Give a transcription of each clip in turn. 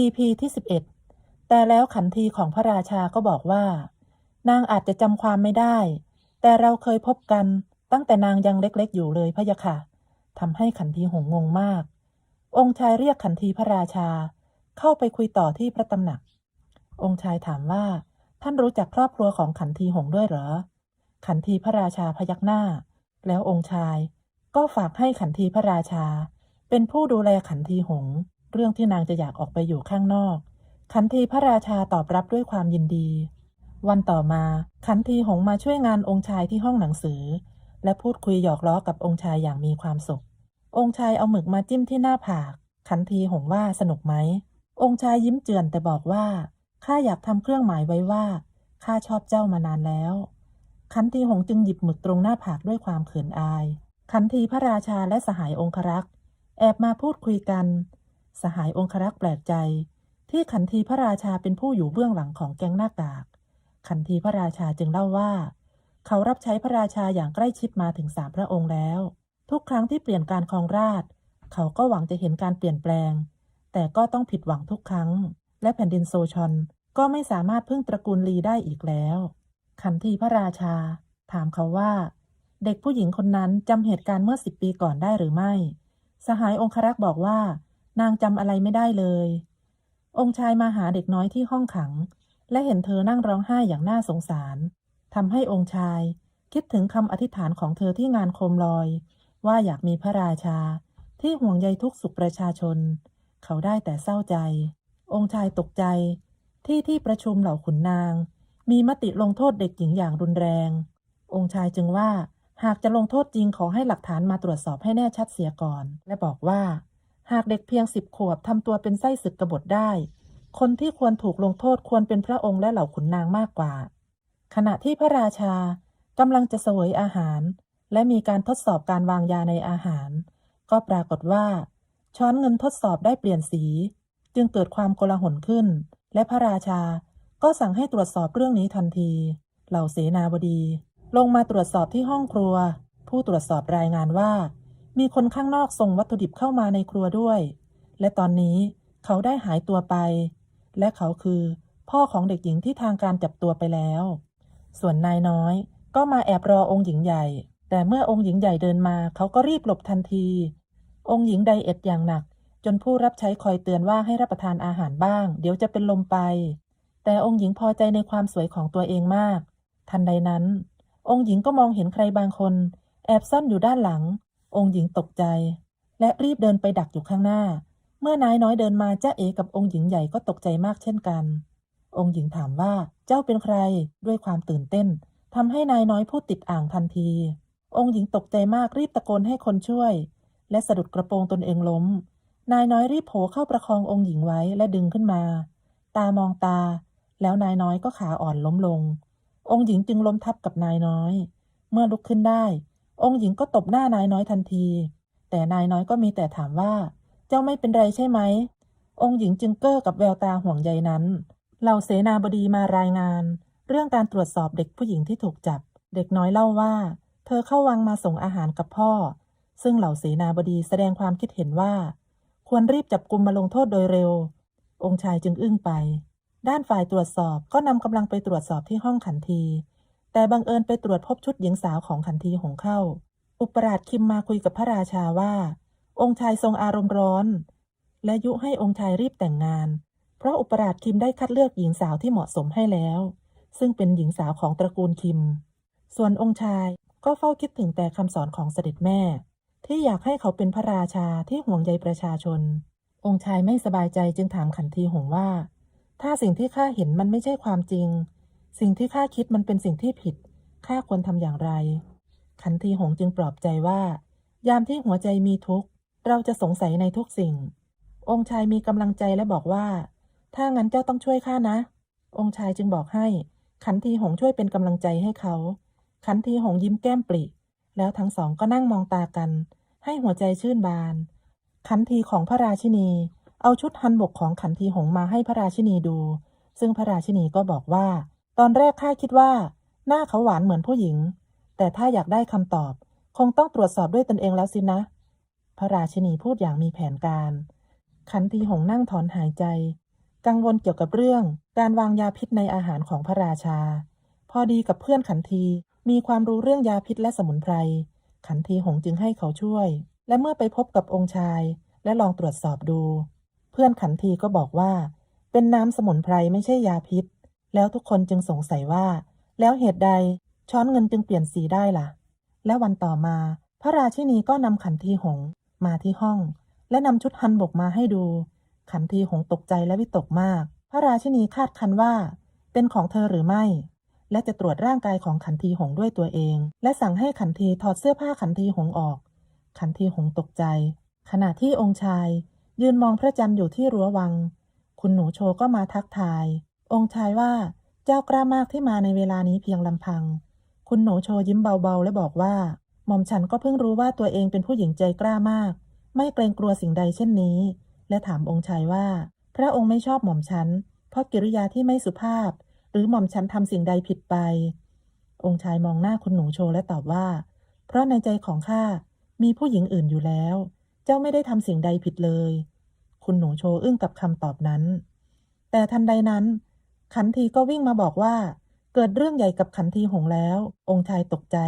EP ที่ 11 แต่แล้วขันทีของพระราชาก็บอกว่า นางอาจจะจำความไม่ได้ แต่เราเคยพบกันตั้งแต่นางยังเล็กๆ อยู่เลยพะยะค่ะทำให้ขันทีหงงงมาก องค์ชายเรียกขันทีพระราชา เข้าไปคุยต่อที่พระตำหนัก องค์ชายถามว่า ท่านรู้จักครอบครัวของขันทีหงด้วยเหรอ ขันทีพระราชาพยักหน้า แล้วองค์ชายก็ฝากให้ขันทีพระราชา เป็นผู้ดูแลขันทีหง เรื่องที่นางจะอยากออกไปอยู่ข้างนอก ขันทีพระราชาตอบรับด้วยความยินดี วันต่อมาขันทีหงมาช่วยงานองค์ชายที่ห้องหนังสือ และพูดคุยหยอกล้อกับองค์ชายอย่างมีความสุข องค์ชายเอาหมึกมาจิ้มที่หน้าผาก ขันทีหงว่าสนุกไหม องค์ชายยิ้มเจือนแต่บอกว่าข้าอยากทำเครื่องหมายไว้ว่าข้าชอบเจ้ามานานแล้ว ขันทีหงจึงหยิบหมึกตรงหน้าผากด้วยความเขินอาย ขันทีพระราชาและสหายองครักษ์ แอบมาพูดคุยกัน สหายองครักษ์แปลกใจ ที่ขันทีพระราชาเป็นผู้อยู่เบื้องหลังของแก๊งหน้ากาก ขันทีพระราชาจึงเล่าว่า เขารับใช้พระราชาอย่างใกล้ชิดมาถึงสามพระองค์แล้ว ทุกครั้งที่เปลี่ยนการครองราช เขาก็หวังจะเห็นการเปลี่ยนแปลง แต่ก็ต้องผิดหวังทุกครั้ง และแผ่นดินโซชอนก็ไม่สามารถพึ่งตระกูลลีได้อีกแล้ว ขันทีพระราชา ถามเขาว่า เด็กผู้หญิงคนนั้นจำเหตุการณ์เมื่อสิบปีก่อนได้หรือไม่ สหายองครักษ์บอกว่า นางจำอะไรไม่ได้เลย องค์ชายมาหาเด็กน้อยที่ห้องขัง และเห็นเธอนั่งร้องไห้อย่างน่าสงสารทำให้องค์ชาย คิดถึงคำอธิษฐานของเธอที่งานโคมลอย ว่าอยากมีพระราชา ที่ห่วงใยทุกสุขประชาชน เขาได้แต่เศร้าใจ องค์ชายตกใจ ที่ที่ประชุมเหล่าขุนนาง มีมติลงโทษเด็กหญิงอย่างรุนแรง องค์ชายจึงว่าหากจะลงโทษจริงขอให้หลักฐานมาตรวจสอบให้แน่ชัดเสียก่อน และบอกว่า หากเด็กเพียงสิบขวบทำตัวเป็นไส้ศึกกบฏได้ คนที่ควรถูกลงโทษควรเป็นพระองค์และเหล่าขุนนางมากกว่า ขณะที่พระราชากำลังจะเสวยอาหาร และมีการทดสอบการวางยาในอาหาร ก็ปรากฏว่า ช้อนเงินทดสอบได้เปลี่ยนสี จึงเกิดความโกลาหลขึ้น และพระราชาก็สั่งให้ตรวจสอบเรื่องนี้ทันที เหล่าเสนาบดี ลงมาตรวจสอบที่ห้องครัว ผู้ตรวจสอบรายงานว่า มีคนข้างนอกส่งวัตถุดิบเข้ามาในครัวด้วย และตอนนี้เขาได้หายตัวไป และเขาคือ พ่อของเด็กหญิงที่ทางการจับตัวไปแล้ว ส่วนนายน้อยก็มาแอบรอองค์หญิงใหญ่ แต่เมื่อองค์หญิงใหญ่เดินมา เขาก็รีบหลบทันที องค์หญิงไดเอทอย่างหนัก จนผู้รับใช้คอยเตือนว่าให้รับประทานอาหารบ้าง เดี๋ยวจะเป็นลมไป แต่องค์หญิงพอใจในความสวยของตัวเองมาก ทันใดนั้น องค์หญิงก็มองเห็นใครบางคน แอบซ่อนอยู่ด้านหลัง องค์หญิงตกใจ และรีบเดินไปดักอยู่ข้างหน้า เมื่อนายน้อยเดินมาเจ้าเอกับองค์หญิงใหญ่ก็ตกใจมากเช่นกัน องค์หญิงถามว่าเจ้าเป็นใครด้วยความตื่นเต้นทำให้นายน้อยพูดติดอ่างทันที องค์หญิงตกใจมากรีบตะโกนให้คนช่วย และสะดุดกระโปรงตนเองล้ม นายน้อยรีบโผล่เข้าประคององค์หญิงไว้และดึงขึ้นมา ตามองตา แล้วนายน้อยก็ขาอ่อนล้มลง องค์หญิงจึงล้มทับกับนายน้อย เมื่อลุกขึ้นได้ องค์หญิงก็ตบหน้านายน้อยทันที แต่นายน้อยก็มีแต่ถามว่า เจ้าไม่เป็นไรใช่ไหม องค์หญิงจึงเก้อกับแววตาห่วงใยนั้น เหล่าเสนาบดีมารายงาน เรื่องการตรวจสอบเด็กผู้หญิงที่ถูกจับ เด็กน้อยเล่าว่า เธอเข้าวังมาส่งอาหารกับพ่อ ซึ่งเหล่าเสนาบดีแสดงความคิดเห็นว่า ควรรีบจับกลุมมาลงโทษโดยเร็ว องค์ชายจึงอึ้งไป ด้านฝ่ายตรวจสอบก็นำกำลังไปตรวจสอบที่ห้องขันที แต่บังเอิญไปตรวจพบชุดหญิงสาวของขันทีหงเข้า อุปราชคิมมาคุยกับพระราชาว่า องค์ชายทรงอารมณ์ร้อน และยุให้องค์ชายรีบแต่งงาน เพราะอุปราชคิมได้คัดเลือกหญิงสาวที่เหมาะสมให้แล้ว ซึ่งเป็นหญิงสาวของตระกูลคิม ส่วนองค์ชายก็เฝ้าคิดถึงแต่คำสอนของเสด็จแม่ ที่อยากให้เขาเป็นพระราชาที่ห่วงใยประชาชน องค์ชายไม่สบายใจจึงถามขันทีหงว่า ถ้าสิ่งที่ข้าเห็นมันไม่ใช่ความจริง สิ่งที่ข้าคิดมันเป็นสิ่งที่ผิด ข้าควรทำอย่างไร ขันทีหงจึงปลอบใจว่า ยามที่หัวใจมีทุกข์ เราจะสงสัยในทุกสิ่ง องค์ชายมีกำลังใจและบอกว่า ถ้างั้นเจ้าต้องช่วยข้านะ องค์ชายจึงบอกให้ ขันทีหงช่วยเป็นกำลังใจให้เขา ขันทีหงยิ้มแก้มปริแล้วทั้งสองก็นั่งมองตากัน ให้หัวใจชื่นบาน ขันทีของพระราชินี เอาชุดฮันบกของขันทีหงมาให้พระราชินีดู ซึ่งพระราชินีก็บอกว่า ตอนแรกข้าคิดว่า หน้าเขาหวานเหมือนผู้หญิง แต่ถ้าอยากได้คำตอบ คงต้องตรวจสอบด้วยตนเองแล้วสินะ พระราชินีพูดอย่างมีแผนการ ขันทีหงนั่งถอนหายใจ กังวลเกี่ยวกับเรื่อง การวางยาพิษในอาหารของพระราชา พอดีกับเพื่อนขันทีมีความรู้เรื่องยาพิษและสมุนไพร ขันทีหงจึงให้เขาช่วย และเมื่อไปพบกับองค์ชาย และลองตรวจสอบดู เพื่อนขันทีก็บอกว่า เป็นน้ำสมุนไพรไม่ใช่ยาพิษ แล้วทุกคนจึงสงสัยว่า แล้วเหตุใดช้อนเงินจึงเปลี่ยนสีได้ล่ะ และวันต่อมา พระราชินีก็นำขันทีหงมาที่ห้อง และนำชุดฮันบกมาให้ดู ขันทีหงตกใจและวิตกมาก พระราชินีคาดคันว่า เป็นของเธอหรือไม่ และจะตรวจร่างกายของขันทีหงด้วยตัวเอง และสั่งให้ขันทีถอดเสื้อผ้าขันทีหงออก ขันทีหงตกใจ ขณะที่องค์ชาย ยืนมองพระจันทร์อยู่ที่รั้ววัง คุณหนูโชก็มาทักทาย องค์ชายว่าเจ้ากล้ามากที่มาในเวลานี้เพียงลำพัง คุณหนูโชยิ้มเบาๆ และบอกว่า หม่อมฉันก็เพิ่งรู้ว่าตัวเองเป็นผู้หญิงใจกล้ามาก ไม่เกรงกลัวสิ่งใดเช่นนี้ และถามองค์ชายว่า พระองค์ไม่ชอบหม่อมฉัน เพราะกิริยาที่ไม่สุภาพ หรือหม่อมฉันทำสิ่งใดผิดไป องค์ชายมองหน้าคุณหนูโชและตอบว่า เพราะในใจของข้ามีผู้หญิงอื่นอยู่แล้ว เจ้าไม่ได้ทำสิ่งใดผิดเลย คุณหนูโชอึ้งกับคำตอบนั้น แต่ทันใดนั้น ขันทีก็วิ่งมาบอกว่า เกิดเรื่องใหญ่กับขันทีหงแล้ว องค์ชายตกใจ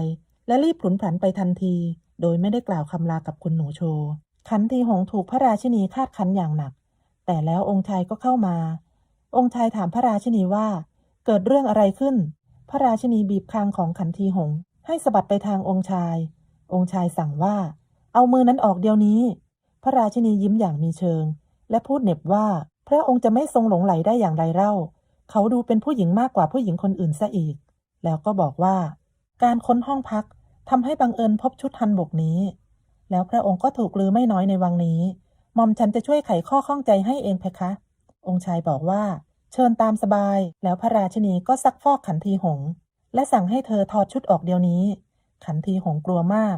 และรีบผลุนผันไปทันที โดยไม่ได้กล่าวคำลากับคุณหนูโช ขันทีหงถูกพระราชินีคาดคันอย่างหนัก แต่แล้วองค์ชายก็เข้ามา องค์ชายถามพระราชินีว่า เกิดเรื่องอะไรขึ้น พระราชินีบีบคางของขันทีหง ให้สะบัดไปทางองค์ชาย องค์ชายสั่งว่า เอามือนั้นออกเดี๋ยวนี้ พระราชินียิ้มอย่างมีเชิง และพูดเหน็บว่า พระองค์จะไม่ทรงหลงไหลได้อย่างไรเล่า เขาดูเป็นผู้หญิงมากกว่าผู้หญิงคนอื่นซะอีก แล้วก็บอกว่า การค้นห้องพักทำให้บังเอิญพบชุดฮันบกนี้ แล้วพระองค์ก็ถูกลือไม่น้อยในวังนี้หม่อมฉันจะช่วยไขข้อข้องใจให้เองเพคะ องค์ชายบอกว่า เชิญตามสบาย แล้วพระราชนีก็ซักฟอกขันทีหง และสั่งให้เธอถอดชุดออกเดี๋ยวนี้ ขันทีหงกลัวมาก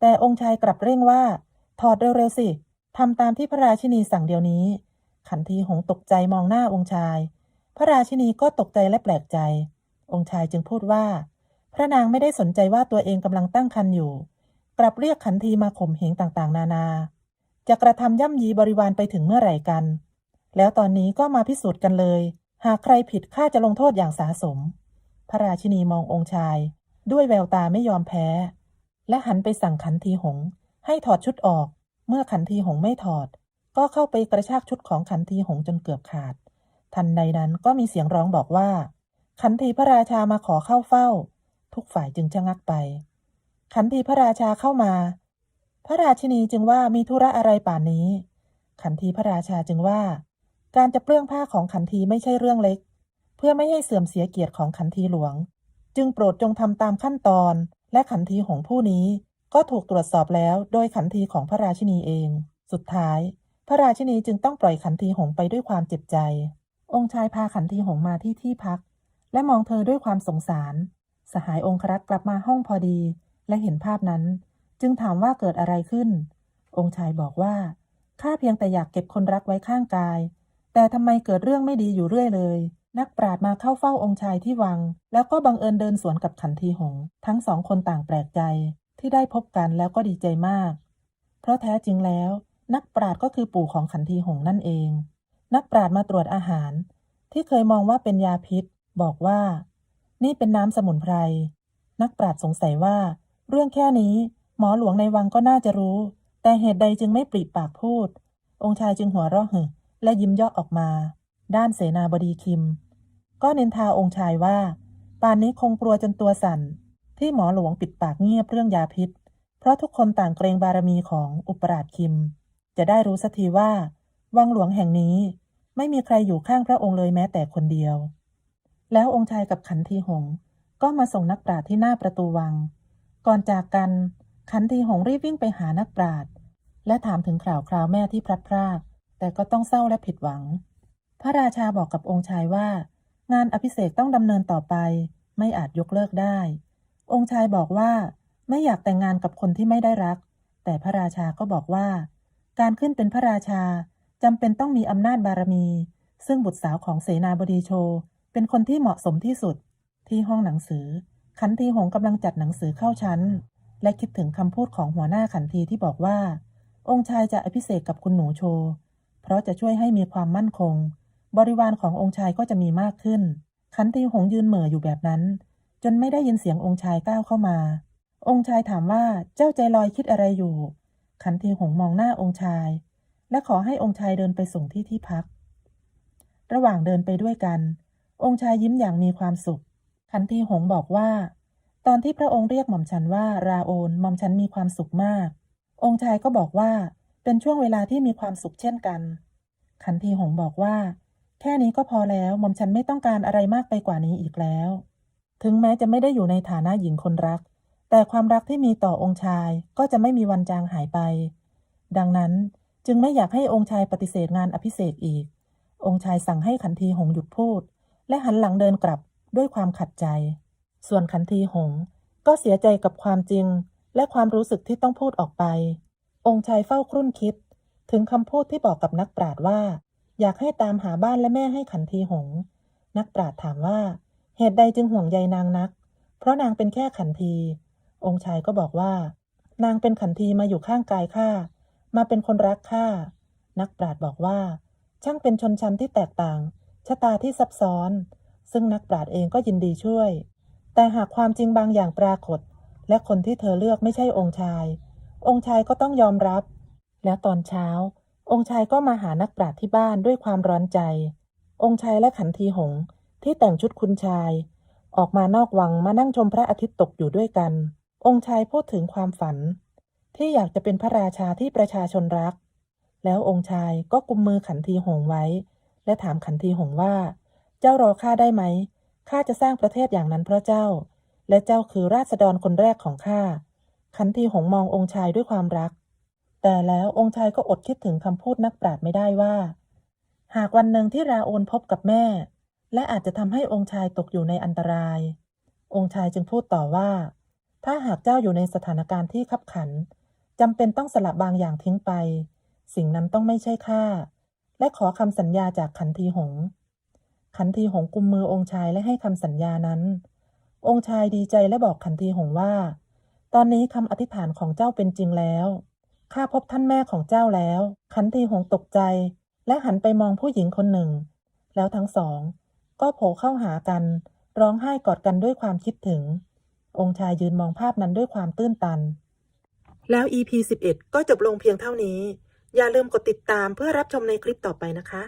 แต่องค์ชายกลับเร่งว่า ถอดเร็วๆสิทำตามที่พระราชนีสั่งเดี๋ยวนี้ ขันทีหงตกใจมองหน้าองค์ชาย พระราชินีก็ตกใจและแปลกใจ องค์ชายจึงพูดว่า พระนางไม่ได้สนใจว่าตัวเองกำลังตั้งครรภ์อยู่ กลับเรียกขันทีมาข่มเหงต่างๆ นานา จะกระทำย่ำยีบริวารไปถึงเมื่อไหร่กัน แล้วตอนนี้ก็มาพิสูจน์กันเลย หากใครผิดข้าจะลงโทษอย่างสาสม พระราชินีมององค์ชาย ด้วยแววตาไม่ยอมแพ้ และหันไปสั่งขันทีหง ให้ถอดชุดออก เมื่อขันทีหงไม่ถอด ก็เข้าไปกระชากชุดของขันทีหงจนเกือบขาด ทันใดนั้นก็มีเสียงร้องบอกว่า ขันทีพระราชามาขอเข้าเฝ้า ทุกฝ่ายจึงชะงักไป ขันทีพระราชาเข้ามา พระราชินีจึงว่ามีธุระอะไรป่านนี้ ขันทีพระราชาจึงว่า การจะเปลื้องผ้าของขันทีไม่ใช่เรื่องเล็ก เพื่อไม่ให้เสื่อมเสียเกียรติของขันทีหลวง จึงโปรดจงทำตามขั้นตอน และขันทีของผู้นี้ก็ถูกตรวจสอบแล้วโดยขันทีของพระราชินีเอง สุดท้าย พระราชินีจึงต้องปล่อยขันทีหงไปด้วยความเจ็บใจ องค์ชายพาขันทีหงมาที่ที่พัก และมองเธอด้วยความสงสาร สหายองครักษ์กลับมาห้องพอดี และเห็นภาพนั้น จึงถามว่าเกิดอะไรขึ้น องค์ชายบอกว่าข้าเพียงแต่อยากเก็บคนรักไว้ข้างกาย แต่ทำไมเกิดเรื่องไม่ดีอยู่เรื่อยเลย นักปราดมาเข้าเฝ้าองค์ชายที่วัง แล้วก็บังเอิญเดินสวนกับขันทีหง ทั้งสองคนต่างแปลกใจ ที่ได้พบกันแล้วก็ดีใจมาก เพราะแท้จริงแล้ว นักปราดก็คือปู่ของขันทีหงนั่นเอง นักปราดมาตรวจอาหาร ที่เคยมองว่าเป็นยาพิษ บอกว่า นี่เป็นน้ำสมุนไพร นักปราดสงสัยว่า เรื่องแค่นี้ หมอหลวงในวังก็น่าจะรู้ แต่เหตุใดจึงไม่ปริปากพูด องค์ชายจึงหัวเราะหึและยิ้มยาะออกมา ด้านเสนาบดีคิม ก็เน้นทาองค์ชายว่า ป่านนี้คงกลัวจนตัวสั่น ที่หมอหลวงปิดปากเงียบเรื่องยาพิษ เพราะทุกคนต่างเกรงบารมีของอุปราชคิม จะได้รู้สักทีว่า วังหลวงแห่งนี้ไม่มีใครอยู่ข้างพระองค์เลยแม้แต่คนเดียว แล้วองค์ชายกับขันทีหงก็มาส่งนักปราชญ์ที่หน้าประตูวัง ก่อนจากกัน ขันทีหงรีบวิ่งไปหานักปราชญ์และถามถึงข่าวคราวแม่ที่พลัดพราก แต่ก็ต้องเศร้าและผิดหวัง พระราชาบอกกับองค์ชายว่า งานอภิเษกต้องดำเนินต่อไป ไม่อาจยกเลิกได้ องค์ชายบอกว่าไม่อยากแต่งงานกับคนที่ไม่ได้รัก แต่พระราชาก็บอกว่า การขึ้นเป็นพระราชา จำเป็นต้องมีอำนาจบารมี ซึ่งบุตรสาวของเสนาบดีโช เป็นคนที่เหมาะสมที่สุด ที่ห้องหนังสือ ขันทีหงกำลังจัดหนังสือเข้าชั้น และคิดถึงคำพูดของหัวหน้าขันทีที่บอกว่า องค์ชายจะอภิเษกกับคุณหนูโช เพราะจะช่วยให้มีความมั่นคง บริวารขององค์ชายก็จะมีมากขึ้น ขันทีหงยืนเหม่ออยู่แบบนั้น จนไม่ได้ยินเสียงองค์ชายก้าวเข้ามา องค์ชายถามว่าเจ้าใจลอยคิดอะไรอยู่ ขันทีหงมองหน้าองค์ชาย และขอให้องค์ชายเดินไปส่งที่ที่พัก ระหว่างเดินไปด้วยกัน องค์ชายยิ้มอย่างมีความสุข ขันทีหงบอกว่า ตอนที่พระองค์เรียกหม่อมฉันว่าราโอนหม่อมฉันมีความสุขมาก องค์ชายก็บอกว่าเป็นช่วงเวลาที่มีความสุขเช่นกัน ขันทีหงบอกว่า แค่นี้ก็พอแล้วหม่อมฉันไม่ต้องการอะไรมากไปกว่านี้อีกแล้ว ถึงแม้จะไม่ได้อยู่ในฐานะหญิงคนรัก แต่ความรักที่มีต่อองค์ชายก็จะไม่มีวันจางหายไป ดังนั้น จึงไม่อยากให้องค์ชายปฏิเสธงานอภิเษกอีก องค์ชายสั่งให้ขันทีหงหยุดพูด และหันหลังเดินกลับด้วยความขัดใจ ส่วนขันทีหงก็เสียใจกับความจริง และความรู้สึกที่ต้องพูดออกไป องค์ชายเฝ้าครุ่นคิด ถึงคำพูดที่บอกกับนักปราชญ์ว่า อยากให้ตามหาบ้านและแม่ให้ขันทีหง นักปราชญ์ถามว่า เหตุใดจึงห่วงใยนางนัก เพราะนางเป็นแค่ขันที องค์ชายก็บอกว่า นางเป็นขันทีมาอยู่ข้างกายข้า มาเป็นคนรักข้านักปราชญ์บอกว่า ช่างเป็นชนชั้นที่แตกต่าง ชะตาที่ซับซ้อน ซึ่งนักปราชญ์เองก็ยินดีช่วย แต่หากความจริงบางอย่างปรากฏ และคนที่เธอเลือกไม่ใช่องค์ชาย องค์ชายก็ต้องยอมรับ แล้วตอนเช้า องค์ชายก็มาหานักปราชญ์ที่บ้านด้วยความร้อนใจ องค์ชายและขันทีหงที่แต่งชุดคุณชาย ออกมานอกวังมานั่งชมพระอาทิตย์ตกอยู่ด้วยกัน องค์ชายพูดถึงความฝัน ที่อยากจะเป็นพระราชาที่ประชาชนรัก แล้วองค์ชายก็กุมมือขันทีหงไว้ และถามขันทีหงว่า เจ้ารอข้าได้ไหมข้าจะสร้างประเทศอย่างนั้นเพราะเจ้า และเจ้าคือราษฎรคนแรกของข้าขันทีหงมององค์ชายด้วยความรัก แต่แล้วองค์ชายก็อดคิดถึงคำพูดนักปราชญ์ไม่ได้ว่า หากวันหนึ่งที่ราโอนพบกับแม่ และอาจจะทำให้องค์ชายตกอยู่ในอันตราย องค์ชายจึงพูดต่อว่า ถ้าหากเจ้าอยู่ในสถานการณ์ที่ขับขัน จำเป็นต้องสละบางอย่างทิ้งไป สิ่งนั้นต้องไม่ใช่ข้าและขอคำสัญญาจากขันทีหงส์ขันทีหงส์กุมมือองค์ชายและให้คำสัญญานั้น องค์ชายดีใจและบอกขันทีหงส์ว่า ตอนนี้คำอธิษฐานของเจ้าเป็นจริงแล้วข้าพบท่านแม่ของเจ้าแล้ว ขันทีหงส์ตกใจ และหันไปมองผู้หญิงคนหนึ่ง แล้วทั้งสอง ก็โผล่เข้าหากัน ร้องไห้กอดกันด้วยความคิดถึง องค์ชายยืนมองภาพนั้นด้วยความตื้นตัน แล้ว EP 11 ก็จบลงเพียงเท่านี้ อย่าลืมกดติดตามเพื่อรับชมในคลิปต่อไปนะคะ